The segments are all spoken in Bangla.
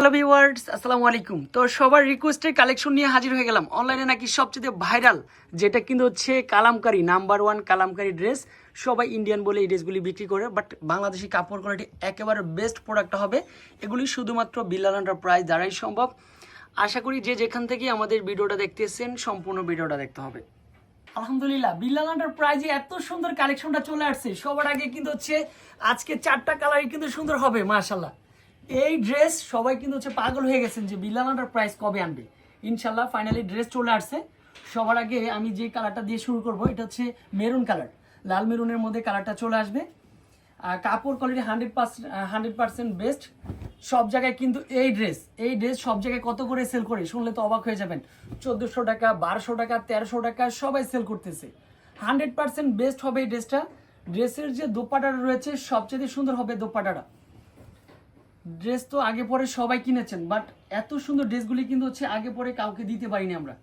হ্যালো ভিউয়ার্স আসসালামু আলাইকুম তো সবার রিকোয়েস্টের কালেকশন নিয়ে হাজির হয়ে গেলাম। অনলাইনে নাকি সবচেয়ে ভাইরাল যেটা কিন্তু হচ্ছে Kalamkari number one Kalamkari dress সবাই ইন্ডিয়ান বলে এই ড্রেসগুলি বিক্রি করে বাট বাংলাদেশি কাপড় কোয়ালিটি একেবারে বেস্ট প্রোডাক্ট হবে। এগুলি শুধুমাত্র বিল্লাল প্রাইস দ্বারাই সম্ভব। আশা করি যে যেখান থেকে আমাদের ভিডিওটা দেখতেছেন, সম্পূর্ণ ভিডিওটা দেখতে হবে। আলহামদুলিল্লাহ বিল্লাল প্রাইজে এত সুন্দর কালেকশনটা চলে আসছে। সবার আগে কিন্তু হচ্ছে আজকে চারটা কালারই কিন্তু সুন্দর হবে মাশাল্লাহ এই ড্রেস সবাই কিন্তু হচ্ছে পাগল হয়ে গেছেন যে বিল্লাল প্রাইস কবে আনবে। ইনশাল্লাহ ফাইনালি ড্রেস চলে আসছে। সবার আগে আমি যে কালারটা দিয়ে শুরু করব, এটা হচ্ছে মেরুন কালার লাল মেরুনের মধ্যে কালারটা চলে আসবে। আর কাপড় quality hundred percent hundred percent best সব জায়গায় কিন্তু এই ড্রেস এই ড্রেস সব জায়গায় কত করে সেল করে, শুনলে তো অবাক হয়ে যাবেন। চোদ্দোশো টাকা, বারোশো টাকা, তেরোশো টাকা, সবাই সেল করতেছে। হান্ড্রেড পার্সেন্ট বেস্ট হবে এই ড্রেসটা ড্রেসের যে দোপাটাটা রয়েছে, সবচেয়ে সুন্দর হবে দোপাটাটা। ড্রেস তো আগে পরে সবাই কিনেছেন বাট এত সুন্দর ড্রেসগুলি কিন্তু হচ্ছে আগে পরে কাউকে দিতে পারিনি আমরা।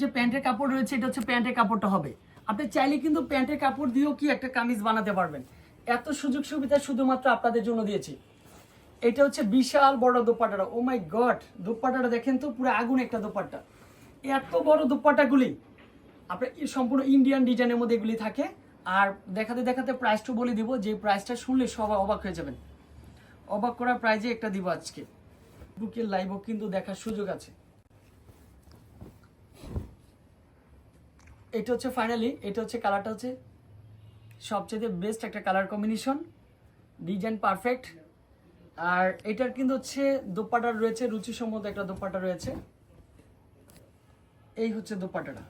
যে প্যান্টের কাপড় রয়েছে, এটা হচ্ছে প্যান্টের কাপড়টা হবে। আপনি চাইলে কিন্তু প্যান্টের কাপড় দিয়েও কি একটা কামিজ বানাতে পারবেন। এত সুযোগ সুবিধা শুধুমাত্র আপনাদের জন্য দিয়েছি। এটা হচ্ছে বিশাল বড় দোপাটাটা ও মাই গড দোপাটাটা দেখেন তো, পুরো আগুন একটা দোপাট্টা। এত বড় দোপাট্টাগুলি। আপনার সম্পূর্ণ ইন্ডিয়ান ডিজাইনের মধ্যে এগুলি থাকে। আর দেখাতে দেখাতে প্রাইসটা বলে দিব, যে প্রাইসটা শুনলে সবাই অবাক হয়ে যাবেন। অবাক করার প্রাইজে একটা দিব আজকে। বুকের লাইভও কিন্তু দেখার সুযোগ আছে। এটা হচ্ছে ফাইনালি এটা হচ্ছে কালারটা হচ্ছে সবচেয়ে বেস্ট একটা কালার কম্বিনেশন ডিজাইন পারফেক্ট আর এটার কিন্তু হচ্ছে দোপাটা রয়েছে, রুচিসম্মত একটা দোপাটা রয়েছে। এই হচ্ছে দোপাটাটা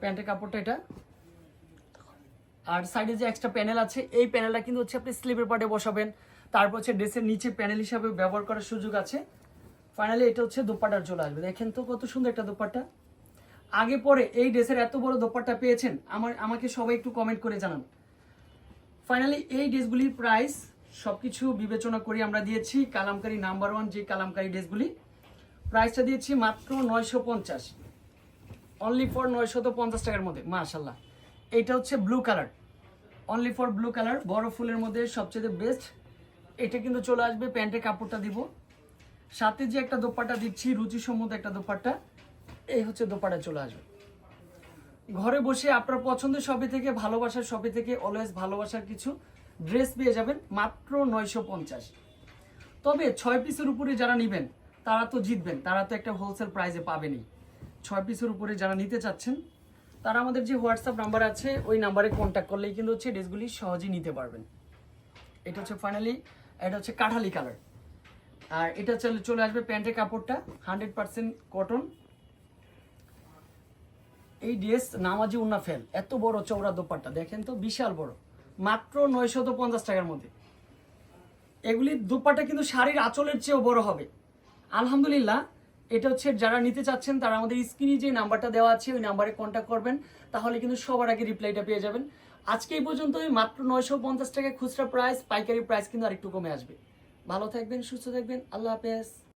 প্যান্টের কাপড়টা এটা। আর সাইডে যে এক্সট্রা প্যানেল আছে, এই প্যানেলটা কিন্তু হচ্ছে আপনি স্লিপের পার্টে বসাবেন। তারপর হচ্ছে ড্রেসের নিচে প্যানেল হিসাবে ব্যবহার করার সুযোগ আছে। ফাইনালি এটা হচ্ছে দোপাটার চলে আসবে। দেখেন তো কত সুন্দর একটা দোপাট্টা। আগে পরে এই ড্রেসের এত বড় দোপাট্টা পেয়েছেন, আমার, আমাকে সবাই একটু কমেন্ট করে জানান। ফাইনালি এই ড্রেসগুলির প্রাইস সবকিছু বিবেচনা করে আমরা দিয়েছি, কালামকারি নাম্বার ওয়ান যে কালামকারি ড্রেসগুলি। প্রাইসটা দিয়েছি মাত্র নয়শো পঞ্চাশ। অনলি ফর নয়শত পঞ্চাশ টাকার মধ্যে মাশাল্লাহ এটা হচ্ছে blue colour only for blue colour বড় ফুলের মধ্যে সবচেয়ে বেস্ট এটা কিন্তু চলে আসবে, প্যান্টের কাপড়টা দিব। সাথে যে একটা দোপাট্টা দিচ্ছি, রুচিসম্মত একটা দোপাট্টা, এই হচ্ছে দোপাট্টা চলে আসবে। ঘরে বসে আপনার পছন্দের শপে থেকে, ভালোবাসার শপে থেকে অলওয়েজ ভালোবাসার কিছু ড্রেস পেয়ে যাবেন মাত্র নয়শো পঞ্চাশ। তবে ছয় পিসের উপরে যারা নেবেন, তারা তো জিতবেন, তারা তো একটা হোলসেল প্রাইজে পাবেনই। ছয় পিসের উপরে যারা নিতে চাচ্ছেন, তারা আমাদের যে হোয়াটসঅ্যাপ নাম্বার আছে, ওই নাম্বারে কন্ট্যাক্ট করলেই কিন্তু হচ্ছে ড্রেসগুলি সহজেই নিতে পারবেন। এটা হচ্ছে ফাইনালি এটা হচ্ছে কাঠালি কালার আর এটা চলে চলে আসবে প্যান্টের কাপড়টা হান্ড্রেড পার্সেন্ট কটন এই ড্রেস নামাজি উন্না ফেল, এত বড় চৌড়া দোপাট্টা, দেখেন তো বিশাল বড়। মাত্র নয়শত পঞ্চাশ টাকার মধ্যে। এগুলি দুপাট্টা কিন্তু শাড়ির আঁচলের চেয়েও বড় হবে। আলহামদুলিল্লাহ, এটা হচ্ছে যারা নিতে চাচ্ছেন, তারা আমাদের স্ক্রিনে যে নাম্বারটা দেওয়া আছে, ওই নাম্বারে কন্ট্যাক্ট করবেন, তাহলে কিন্তু সবার আগে রিপ্লাইটা পেয়ে যাবেন। আজকে এই পর্যন্ত মাত্র নয়শো পঞ্চাশ টাকা খুচরা প্রাইস পাইকারি প্রাইস কিন্তু আরেকটু কমে আসবে। ভালো থাকবেন, সুস্থ থাকবেন, আল্লাহ হাফেজ।